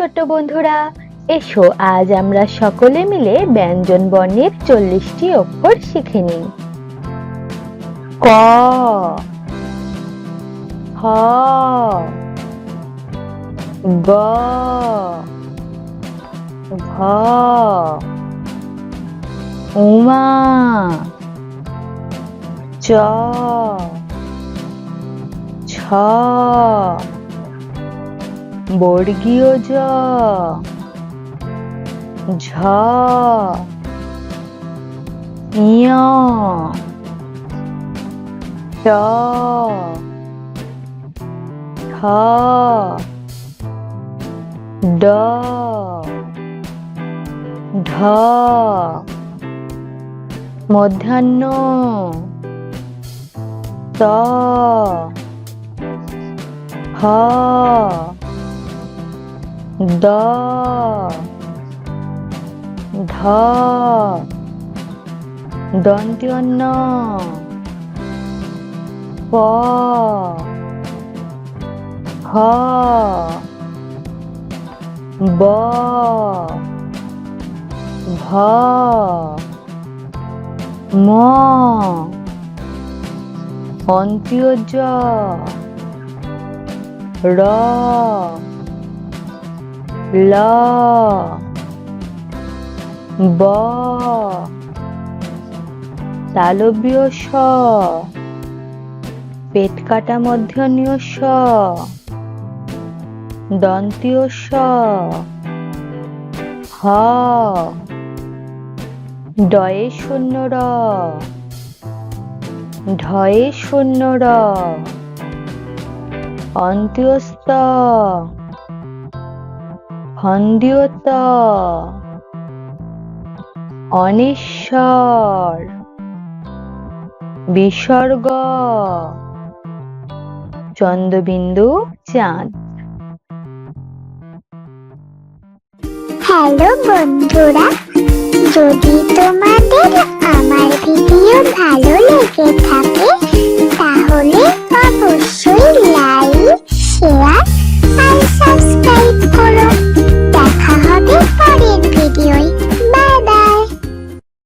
ছোট্ট বন্ধুরা, এসো আজ আমরা সকলে মিলে ব্যঞ্জন বর্ণের চল্লিশটি অক্ষর শিখে নিই। ক খ গ, ঘ, উমা, চ, ছ। বর্গীয় জ ঝ। ইয় ট ঠ ড। ঢ মধ্যাহ্ন। ত। হ। দ ধ দন্ত্যন্ন প হ ব ভ ম অন্ত্য জ র ল, ব, তালব্য, স পেট কাটা মধ্যনীয় স, দন্তীয় স, হ, ডয়ে শূন্য র, ঢয়ে শূন্য র, অন্ত্যস্ত হন্দিয়ত অনিশ্বর বিসর্গ। চন্দ্রবিন্দু চাঁদ। হ্যালো বন্ধুরা যদি তোমাদের